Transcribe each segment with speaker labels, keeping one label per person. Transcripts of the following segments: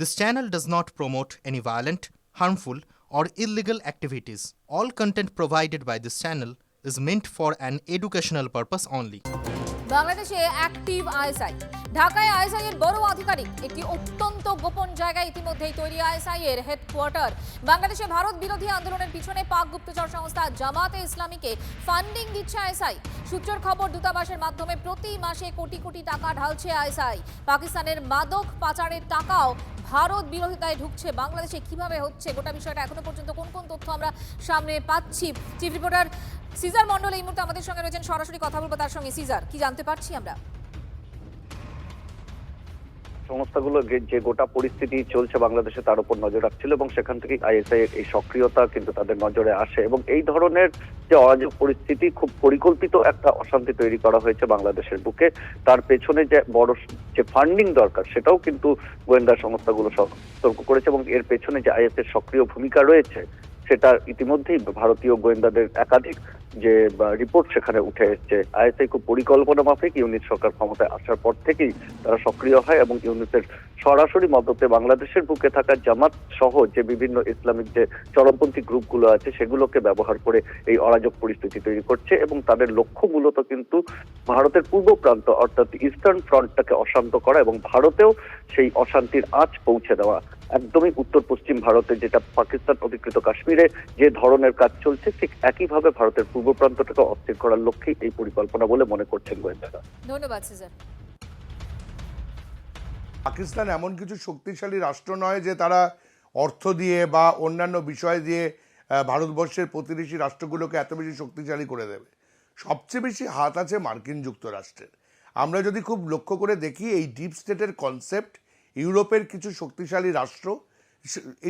Speaker 1: This channel does not promote any violent, harmful, or illegal activities. All content provided by this channel is meant for an educational purpose only.
Speaker 2: বাংলাদেশে active ISI ঢাকায় ISI এর বড় আধিকারিক। একটি অত্যন্ত গোপন জায়গায় ইতিমধ্যেই তৈরি আইএসআই এর হেডকোয়ার্টার বাংলাদেশে ভারত বিরোধী আন্দোলনের পিছনে পাক গুপ্তচর সংস্থা জামাতে ইসলামীকে ফান্ডিং দিচ্ছে আইএসআই। সূত্রের খবর, দূতাবাসের মাধ্যমে প্রতি মাসে কোটি কোটি টাকা ঢালছে আইএসআই। পাকিস্তানের মাদক পাচারের টাকাও ভারত বিরোধিতায় ঢুকছে। বাংলাদেশে কীভাবে হচ্ছে গোটা বিষয়টা এখনও পর্যন্ত কোন কোন তথ্য আমরা সামনে পাচ্ছি? চিফ রিপোর্টার সিজার মন্ডল এই মুহূর্তে আমাদের সঙ্গে রয়েছেন। সরাসরি কথা বলব তার সঙ্গে। সিজার, কি জানতে পারছি আমরা?
Speaker 3: সংস্থাগুলো যে- গোটা পরিস্থিতি চলছে বাংলাদেশে তার উপর নজর রাখছিল এবং সেখান থেকে আইএসআই এই সক্রিয়তা কিন্তু তাদের নজরে আসে এবং এই ধরনের যে অরাজক পরিস্থিতি খুব পরিকল্পিত একটা অশান্তি তৈরি করা হয়েছে বাংলাদেশের বুকে। তার পেছনে যে বড় যে ফান্ডিং দরকার সেটাও কিন্তু গোয়েন্দা সংস্থাগুলো সতর্ক করেছে এবং এর পেছনে যে আইএস এর সক্রিয় ভূমিকা রয়েছে, সেটা ইতিমধ্যেই ভারতীয় গোয়েন্দাদের একাধিক যে রিপোর্ট সেখানে উঠে এসছে। আইএসআই খুব পরিকল্পনা মাফিক। ইউনিট সরকার ক্ষমতায় আসার পর থেকেই তারা সক্রিয় হয় এবং ইউনিটের সরাসরি মদতে বাংলাদেশের বুকে থাকা জামাত সহ যে বিভিন্ন ইসলামিক যে চরমপন্থী গ্রুপগুলো আছে, সেগুলোকে ব্যবহার করে এই অরাজক পরিস্থিতি তৈরি করছে এবং তাদের লক্ষ্য মূলত কিন্তু ভারতের পূর্ব প্রান্ত, অর্থাৎ ইস্টার্ন ফ্রন্টটাকে অশান্ত করা এবং ভারতেও সেই অশান্তির আঁচ পৌঁছে দেওয়া। একদমই উত্তর পশ্চিম ভারতে যেটা পাকিস্তান অধিকৃত কাশ্মীরে যে ধরনের কাজ চলছে, ঠিক একইভাবে ভারতের পূর্ব প্রান্তটাকে অস্থির করার লক্ষ্যেই এই পরিকল্পনা বলে মনে করছেন গোয়েন্দারা।
Speaker 2: ধন্যবাদ
Speaker 4: পাকিস্তান এমন কিছু শক্তিশালী রাষ্ট্র নয় যে তারা অর্থ দিয়ে বা অন্যান্য বিষয় দিয়ে ভারতবর্ষের প্রতিবেশী রাষ্ট্রগুলোকে এত বেশি শক্তিশালী করে দেবে। সবচেয়ে বেশি হাত আছে মার্কিন যুক্তরাষ্ট্রের। আমরা যদি খুব লক্ষ্য করে দেখি এই ডিপ স্টেটের কনসেপ্ট ইউরোপের কিছু শক্তিশালী রাষ্ট্র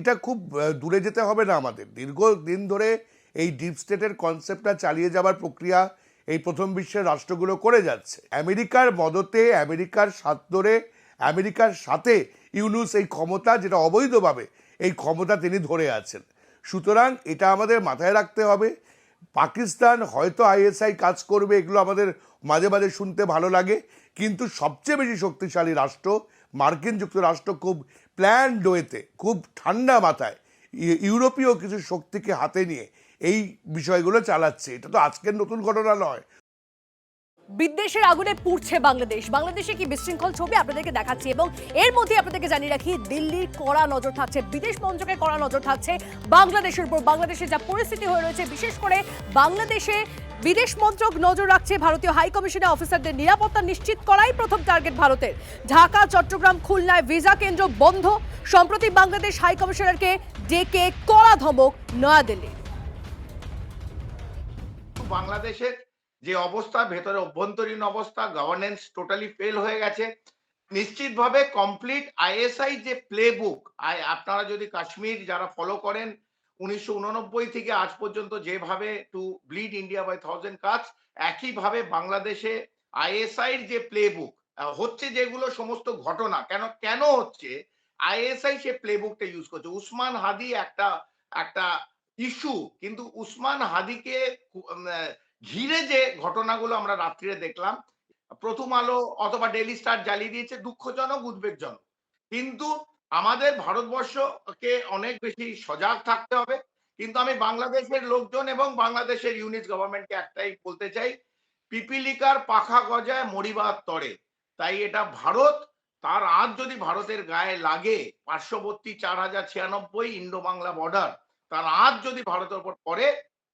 Speaker 4: এটা খুব দূরে যেতে হবে না আমাদের। দীর্ঘদিন ধরে এই ডিপ স্টেটের কনসেপ্টটা চালিয়ে যাওয়ার প্রক্রিয়া এই প্রথম বিশ্বের রাষ্ট্রগুলো করে যাচ্ছে। আমেরিকার মদতে, আমেরিকার সাথ ধরে আমেরিকার সাথে ইউনুস এই ক্ষমতা যেটা অবৈধভাবে, এই ক্ষমতা তিনি ধরে আছেন। সুতরাং এটা আমাদের মাথায় রাখতে হবে। পাকিস্তান হয়তো আইএসআই কাজ করবে, এগুলো আমাদের মাঝে মাঝে শুনতে ভালো লাগে। কিন্তু সবচেয়ে বেশি শক্তিশালী রাষ্ট্র, মার্কিন যুক্তরাষ্ট্র খুব প্ল্যান ওয়েতে খুব ঠান্ডা মাথায় ইউরোপীয় কিছু শক্তিকে হাতে নিয়ে এই বিষয়গুলো চালাচ্ছে। এটা তো আজকের নতুন ঘটনা নয়।
Speaker 5: বিদ্বেষের আগুনে পুড়ছে বাংলাদেশ। বাংলাদেশে কি বিশৃঙ্খল ছবি আপনাদেরকে দেখাচ্ছি এবং এর মধ্যে আপনাদেরকে জানিয়ে রাখি, দিল্লির কড়া নজর থাকছে, বিদেশ মন্ত্রকের কড়া নজর থাকছে বাংলাদেশের উপর। বাংলাদেশে যা পরিস্থিতি হয়ে রয়েছে, বিশেষ করে বাংলাদেশে বিদেশ মন্ত্রক নজর রাখছে ভারতীয় হাই কমিশনের অফিসারদের নিরাপত্তা নিশ্চিত করাই প্রথম টার্গেট ভারতের। ঢাকা, চট্টগ্রাম, খুলনায় ভিসা কেন্দ্র বন্ধ। সম্প্রতি বাংলাদেশ হাই কমিশনারকে ডেকে কড়া ধমক নয়াদিল্লি
Speaker 6: বাংলাদেশের যে অবস্থা, ভেতরে অভ্যন্তরীণ অবস্থা গভর্নেন্স টোটালি ফেল হয়ে গেছে। নিশ্চিতভাবে কমপ্লিট আইএসআই যে প্লে বুক আপনারা যদি কাশ্মীর যারা ফলো করেন, উনিশশো উননব্বই থেকে আজ পর্যন্ত যেভাবে to bleed India by thousand কাজ একইভাবে বাংলাদেশে আইএসআই এর যে প্লে বুক হচ্ছে যেগুলো সমস্ত ঘটনা, কেন কেন হচ্ছে আইএসআই সে প্লে বুকটা ইউজ করছে। উসমান হাদি একটা একটা ইস্যু। কিন্তু উসমান হাদিকে ঘিরে যে ঘটনাগুলো আমরা রাত্রিরে দেখলাম, প্রথম আলো অথবা ডেলি স্টার জ্বালিয়ে দিয়েছে, দুঃখজনক, উদ্বেগজনক। কিন্তু আমাদের ভারতবর্ষকে অনেক বেশি সজাগ থাকতে হবে। কিন্তু আমি বাংলাদেশের লোকজন এবং বাংলাদেশের ইউনিট গভর্নমেন্টকে একটাই বলতে চাই, পিপিলিকার পাখা গজায় মরিবার তরে। তাই এটা ভারত, তার আজ যদি ভারতের গায়ে লাগে, পার্শ্ববর্তী চার হাজার ছিয়ানব্বই ইন্ডো বাংলা বর্ডার তার আজ যদি ভারতের উপর পড়ে,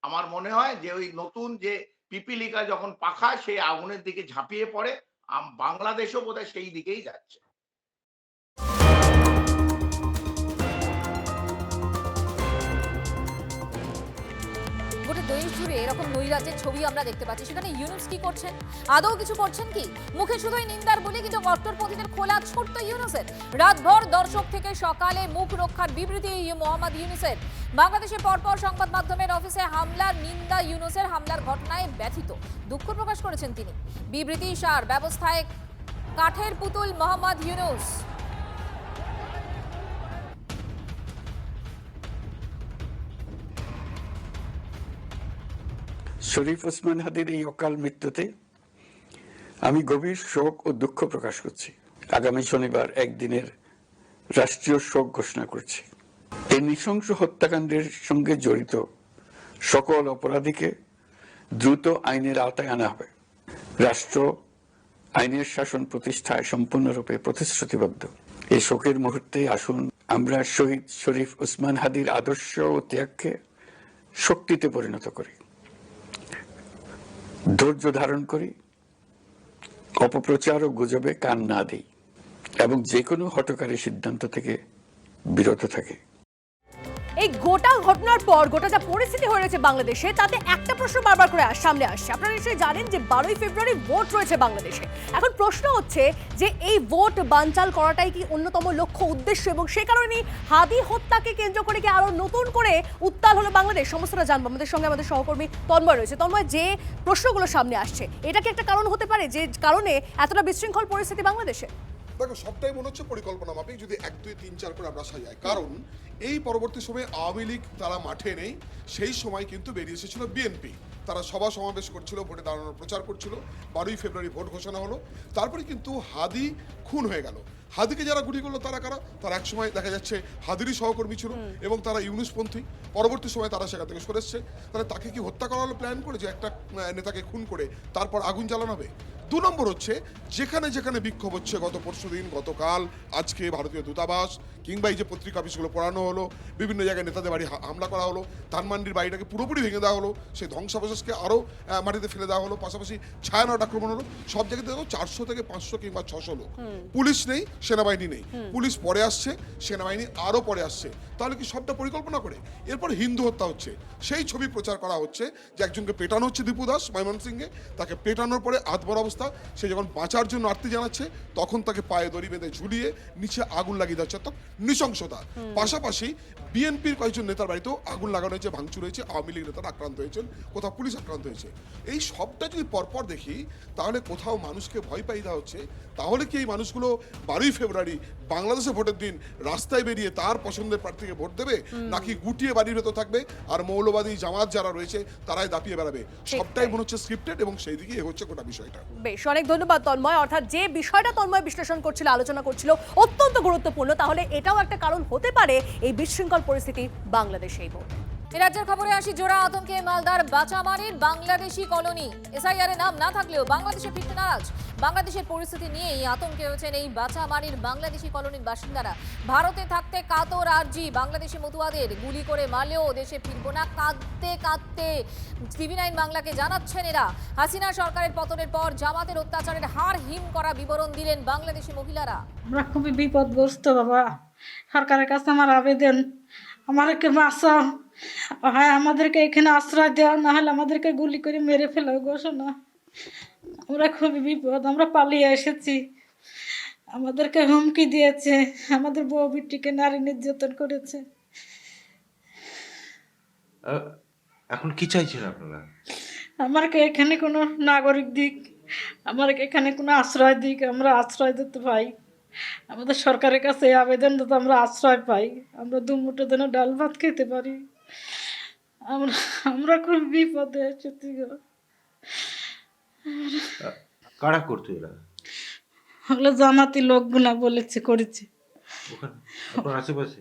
Speaker 6: আমার মনে হয় যে ওই নতুন যে পিপিলিকা যখন পাখা সেই আগুনের দিকে ঝাঁপিয়ে পড়ে। বাংলাদেশও বোধহয় সেই দিকেই যাচ্ছে।
Speaker 2: দেশ জুড়ে এরকম নৈরাজ্যের ছবি আমরা দেখতে পাচ্ছি। সেখানে ইউনুস কি করছেন আদৌ কিছু করছেন কি? মুখে শুধুই নিন্দার বলে কিন্তু কট্টরপন্থীদের খোলা ছোট্ট ইউনুসের। রাতভর দর্শক থেকে সকালে মুখ রক্ষার বিবৃতি মোহাম্মদ ইউনুসের। বাংলাদেশে পরপর সংবাদ মাধ্যমের অফিসে হামলার নিন্দা ইউনুসের হামলার ঘটনায় ব্যথিত। দুঃখ প্রকাশ করেছেন তিনি। বিবৃতি, সার ব্যবস্থায় কাঠের পুতুল মোহাম্মদ ইউনুস।
Speaker 7: শরীফ ওসমান হাদির এই অকাল মৃত্যুতে আমি গভীর শোক ও দুঃখ প্রকাশ করছি। আগামী শনিবার একদিনের রাষ্ট্রীয় শোক ঘোষণা করছি। এই নৃশংস হত্যাকাণ্ডের সঙ্গে জড়িত সকল অপরাধীকে দ্রুত আইনের আওতায় আনা হবে। রাষ্ট্র আইনের শাসন প্রতিষ্ঠায় সম্পূর্ণরূপে প্রতিশ্রুতিবদ্ধ। এই শোকের মুহূর্তে আসুন, আমরা শহীদ শরীফ উসমান হাদির আদর্শ ও ত্যাগকে শক্তিতে পরিণত করি। ধৈর্য ধারণ করি, অপপ্রচার ও গুজবে কান না দিই, এবং যে কোনো হটকারী সিদ্ধান্ত থেকে বিরত থাকে।
Speaker 5: এই গোটা ঘটনার পর, গোটা যা পরিস্থিতি হয়ে রয়েছে বাংলাদেশে, তাতে একটা প্রশ্ন বারবার করে সামনে আসছে। আপনারা নিশ্চয়ই জানেন যে বারোই ফেব্রুয়ারি ভোট রয়েছে বাংলাদেশে। এখন প্রশ্ন হচ্ছে যে এই ভোট বানচাল করাটাই কি অন্যতম লক্ষ্য উদ্দেশ্য এবং সে কারণেই হাদি হত্যাকে কেন্দ্র করে কি আরও নতুন করে উত্তাল হলো বাংলাদেশ? সমস্তটা জানব। আমাদের সঙ্গে আমাদের সহকর্মী তন্ময় রয়েছে। তন্ময়, যে প্রশ্নগুলো সামনে আসছে, এটা কি একটা কারণ হতে পারে যে কারণে এতটা বিশৃঙ্খল পরিস্থিতি বাংলাদেশে?
Speaker 8: দেখো, সবটাই মনে হচ্ছে পরিকল্পনা মাফিক, যদি এক, দুই, তিন, চার করে আমরা সাজাই। কারণ এই পরবর্তী সময়ে আওয়ামী লীগ তারা মাঠে নেই, সেই সময় কিন্তু বেরিয়ে এসেছিল বিএনপি। তারা সভা সমাবেশ করছিল, ভোটে দাঁড়ানোর প্রচার করছিল, বারোই ফেব্রুয়ারি ভোট ঘোষণা হলো। তারপরে কিন্তু হাদি খুন হয়ে গেল। হাদিকে যারা গুলি করল তারা কারা? তারা একসময় দেখা যাচ্ছে হাদিরই সহকর্মী ছিল এবং তারা ইউনুসপন্থী। পরবর্তী সময় তারা সেখান থেকে সরে এসছে। তাহলে তাকে কি হত্যা করা হলো প্ল্যান করে যে একটা নেতাকে খুন করে তারপর আগুন জ্বালানো হবে দু নম্বর হচ্ছে যেখানে যেখানে বিক্ষোভ হচ্ছে গত পরশু দিন গতকাল আজকে ভারতীয় দূতাবাস কিংবা এই যে পত্রিকা অফিসগুলো পড়ানো হলো বিভিন্ন জায়গায় নেতাদের বাড়ি হামলা করা হলো ধানমান্ডির বাড়িটাকে পুরোপুরি ভেঙে দেওয়া হলো সেই ধ্বংসাবশেষকে আরও মাটিতে ফেলে দেওয়া হলো পাশাপাশি ছায়ানট আক্রমণ হলো সব জায়গাতে দেখো চারশো থেকে পাঁচশো কিংবা ছশো লোক। পুলিশ নেই সেনাবাহিনী নেই। পুলিশ পরে আসছে সেনাবাহিনী আরও পরে আসছে। তাহলে কি সবটা পরিকল্পনা করে? এরপর হিন্দু হত্যা হচ্ছে। সেই ছবি প্রচার করা হচ্ছে যে একজনকে পেটানো হচ্ছে দীপু দাস ময়মনসিংহে। তাকে পেটানোর পরে আধবর অবস্থা সে যখন বাঁচার জন্য আর্তি জানাচ্ছে তখন তাকে পায়ে দড়ি বেঁধে ঝুলিয়ে নিচে আগুন লাগিয়ে দেওয়া হচ্ছে নৃশংসতা। পাশাপাশি বিএনপির কয়েকজন নেতার বাড়িতেও আগুন লাগানো হয়েছে ভাঙচুর হয়েছে আওয়ামী লীগ নেতারা আক্রান্ত হয়েছেন কোথাও পুলিশ আক্রান্ত হয়েছে। এই সবটা যদি পরপর দেখি তাহলে কোথাও মানুষকে ভয় পাই দেওয়া হচ্ছে তাহলে কি এই মানুষগুলো বারোই ফেব্রুয়ারি বাংলাদেশে ভোটের দিন রাস্তায় বেরিয়ে তার পছন্দের প্রার্থীকে ভোট দেবে নাকি গুটিয়ে বাড়ির ভেতর থাকবে আর মৌলবাদী জামাত যারা রয়েছে তারাই দাপিয়ে বেড়াবে। সবটাই মনে হচ্ছে স্ক্রিপ্টেড এবং সেই দিকেই এগোচ্ছে গোটা বিষয়টা।
Speaker 5: বেশ অনেক ধন্যবাদ তন্ময়। অর্থাৎ যে বিষয়টা তন্ময় বিশ্লেষণ করছিল আলোচনা করছিল অত্যন্ত গুরুত্বপূর্ণ। তাহলে এটাও একটা কারণ হতে পারে এই বিশৃঙ্খল পরিস্থিতি বাংলাদেশে এই মুহূর্তে।
Speaker 2: রাজ্যের খবরে আসি জোড়া আতঙ্কে মালদার বাচামারির বাংলাদেশি কলোনি। এসআইআর এর নাম না থাকলেও বাংলাদেশে ফিরতে নারাজ। বাংলাদেশের পরিস্থিতি নিয়েই আতঙ্কে রয়েছেন এই বাচামারির বাংলাদেশি কলোনির বাসিন্দারা। ভারতে থাকতে কাতর আরজি, বাংলাদেশি মতুয়াদের গুলি করে মারলেও দেশে ফিরবো না। কাঁদতে কাঁদতে টিভি নাইন বাংলাকে জানাচ্ছেন এরা। হাসিনা সরকারের পতনের পর জামাতের অত্যাচারের হার হিম করা বিবরণ দিলেন বাংলাদেশি মহিলারা।
Speaker 9: আমরা খুবই বিপদগ্রস্ত, বাবা। সরকারের কাছে আমার আবেদন। আমাদেরকে বাঁচাও। হ্যাঁ আমাদেরকে এখানে আশ্রয় দেওয়া না হলে আমাদেরকে গুলি করে মেরে ফেলাও ঘোষণা। আমরা খুবই বিপদ আমরা পালিয়ে এসেছি। আমাদেরকে হুমকি দিয়েছে আমাদের বউ বিটিকে নারী নির্যাতন করেছে।
Speaker 10: এখন কি চাইছেন আপনারা?
Speaker 9: আমাকে এখানে কোনো নাগরিক দিক? আমাকে এখানে কোনো আশ্রয় দিক? আমরা আশ্রয় দিতে পাই। আমাদের সরকারের কাছে আবেদন যাতে আমরা আশ্রয় পাই। আমরা দু মুঠো যেন ডাল ভাত খেতে পারি। আমরা আমরা খুব বিপদে এসেছি গো।
Speaker 10: কারা করতো এরা?
Speaker 9: ওগুলো জামাতি লোকগুলা বলেছে করেছে।
Speaker 10: ওখানে? আপনার আশেপাশে?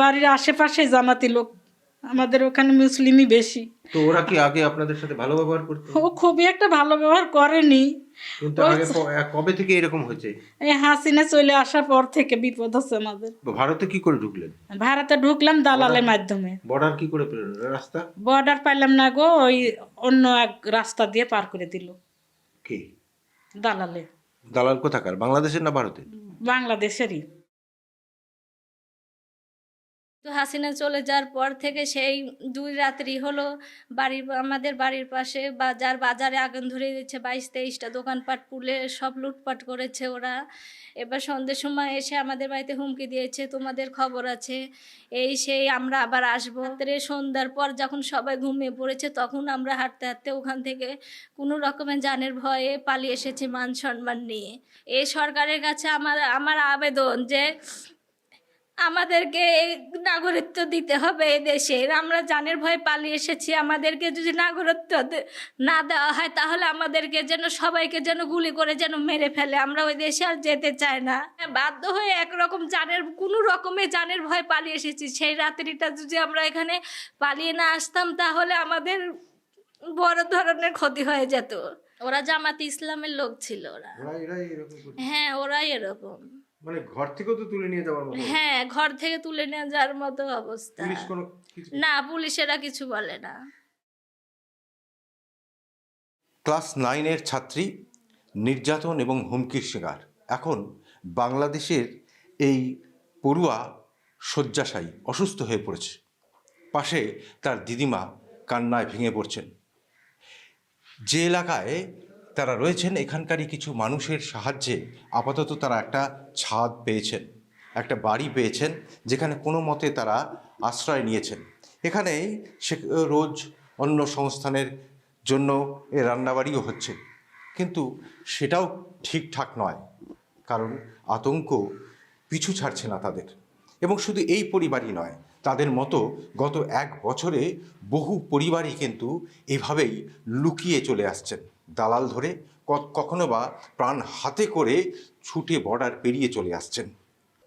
Speaker 9: বাড়ির আশেপাশে জামাতি লোক। আমাদের ওখানে মুসলিমই বেশি।
Speaker 10: তো ওরা কি আগে আপনাদের সাথে ভালো ব্যবহার করতো?
Speaker 9: ও খুবই একটা ভালো ব্যবহার করেনি।
Speaker 10: কিন্তু আগে কবে থেকে এরকম হয়েছে?
Speaker 9: এই হাসিনা চলে আসার পর থেকে বিপদ হচ্ছে আমাদের।
Speaker 10: ভারতে কি করে ঢুকলেন?
Speaker 9: ভারতে ঢুকলাম দালালের মাধ্যমে।
Speaker 10: বর্ডার কি করে পেলেন রাস্তা?
Speaker 9: বর্ডার পাইলাম না গো ওই অন্য এক রাস্তা দিয়ে পার করে দিল।
Speaker 10: কি?
Speaker 9: দালালে।
Speaker 10: দালাল কোথাকার? বাংলাদেশের না ভারতের?
Speaker 9: বাংলাদেশেরই।
Speaker 11: তো হাসিনা চলে যাওয়ার পর থেকে সেই দুই রাত্রি হলো বাড়ির, আমাদের বাড়ির পাশে বাজার বাজারে আগুন ধরে দিচ্ছে বাইশ তেইশটা দোকানপাট পুলে সব লুটপাট করেছে ওরা। এবার সন্ধ্যের সময় এসে আমাদের বাড়িতে হুমকি দিয়েছে, তোমাদের খবর আছে, এই সেই আমরা আবার আসব। রাত্রে সন্ধ্যার পর যখন সবাই ঘুমিয়ে পড়েছে, তখন আমরা হাঁটতে হাঁটতে ওখান থেকে কোনো রকমের জানের ভয়ে পালিয়ে এসেছি মান সম্মান নিয়ে। এই সরকারের কাছে আমার আমার আবেদন যে আমাদেরকে নাগরিকত্ব দিতে হবে এই দেশের আমরা জানের ভয়ে পালিয়ে এসেছি। আমাদেরকে যদি নাগরিকত্ব না দেওয়া হয় তাহলে আমাদেরকে যেন সবাইকে যেন গুলি করে যেন মেরে ফেলে। আমরা ওই দেশে আর যেতে চাই না। বাধ্য হয়ে একরকম জানের কোনো রকমে জানের ভয় পালিয়ে এসেছি। সেই রাত্রিটা যদি আমরা এখানে পালিয়ে না আসতাম তাহলে আমাদের বড় ধরনের ক্ষতি হয়ে যেত। ওরা জামাত ইসলামের লোক ছিল ওরা। হ্যাঁ ওরাই এরকম।
Speaker 10: মানে ঘর থেকেও তো তুলে নিয়ে যাওয়ার মতো
Speaker 11: হ্যাঁ ঘর থেকে তুলে নিয়ে যাওয়ার মতো অবস্থা।
Speaker 10: পুলিশ কোনো কিছু
Speaker 11: না পুলিশেরা কিছু বলে না।
Speaker 10: ক্লাস নাইনের ছাত্রী নির্যাতন এবং হুমকির শিকার। এখন বাংলাদেশের এই পড়ুয়া শয্যাশায়ী অসুস্থ হয়ে পড়েছে। পাশে তার দিদিমা কান্নায় ভেঙে পড়ছেন। যে এলাকায় তারা রয়েছেন, এখানকারই কিছু মানুষের সাহায্যে আপাতত তারা একটা ছাদ পেয়েছেন, একটা বাড়ি পেয়েছেন, যেখানে কোনো মতে তারা আশ্রয় নিয়েছেন। এখানে সে, রোজ অন্য সংস্থানের জন্য এ রান্নাবাড়িও হচ্ছে। কিন্তু সেটাও ঠিকঠাক নয়, কারণ আতঙ্ক পিছু ছাড়ছে না তাদের। এবং শুধু এই পরিবারই নয়, তাদের মতো গত এক বছরে বহু পরিবারই কিন্তু এভাবেই লুকিয়ে চলে আসছেন। দালাল ধরে ক- কখনো বা প্রাণ হাতে করে ছুটে বর্ডার পেরিয়ে চলে আসছেন।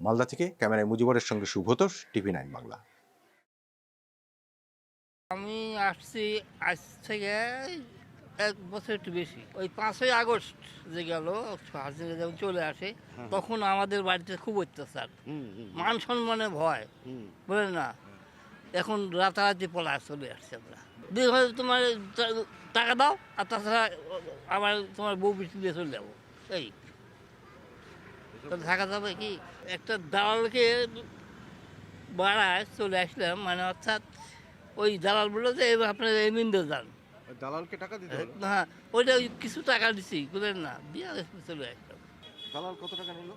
Speaker 10: মালদা থেকে ক্যামেরায় মুজিবরের সঙ্গে সুব্রতোষ টিভি নাইন বাংলা।
Speaker 12: আমি আসছি আজ থেকে এক বছর একটু বেশি। ওই পাঁচই আগস্ট যে গেল হাসিনা যখন চলে আসে তখন আমাদের বাড়িতে খুব অত্যাচার। মান সম্মানে ভয় বুঝলেন না? এখন রাতারাতি পলা চলে আসছে আমরা। হয়তো তোমার টাকা দাও আর তাছাড়া আমার তোমার বউ বৃষ্টি দিয়ে চলে যাব। এই। থাকা যাবে কি? একটা দালালকে বাড়ায় চলে আসলাম মানে অর্থাৎ ওই দালাল বলল যে এবার আপনার এমিন্দে যান।
Speaker 10: দালালকে টাকা দিতে
Speaker 12: হ্যাঁ ওইটা ওই কিছু টাকা দিছি বুঝলেন না? দিয়ে চলে আসলাম।
Speaker 10: দালাল কত টাকা নিল?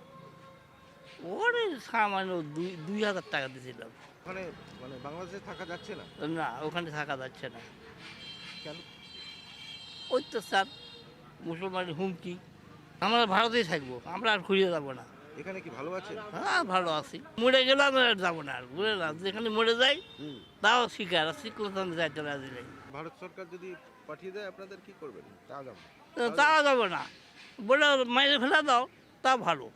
Speaker 12: ওরে সামান্য দুই দুই হাজার টাকা দিয়েছিলাম
Speaker 10: ওখানে মানে বাংলাদেশে থাকা যাচ্ছে না?
Speaker 12: না ওখানে থাকা যাচ্ছে না।
Speaker 10: কেন?
Speaker 12: অত্যাচার মুসলমানের হুমকি। আমরা ভারতেই থাকব আমরা আর ঘুরিয়ে যাব না।
Speaker 10: এখানে কি ভালো আছে
Speaker 12: হ্যাঁ ভালো আছি। মরে গেলে আমরা আর যাব না আর বুঝলে না। যেখানে মরে যাই তাও শিকার আছি কোথাও যাইতে রাজি নেই
Speaker 10: ভারত সরকার যদি পাঠিয়ে দেয় আপনাদের কি করবেন? তা যাব
Speaker 12: তাও যাব না। বলে মাইরে ফেলা দাও তা ভালো।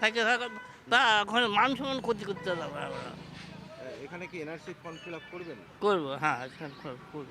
Speaker 12: থাকে থাকা তা ওখানে মান সম্মান ক্ষতি করতে যাব আমরা।
Speaker 10: এখানে কি এনআরসি ফর্ম ফিল আপ করবেন?
Speaker 12: করব হ্যাঁ করব।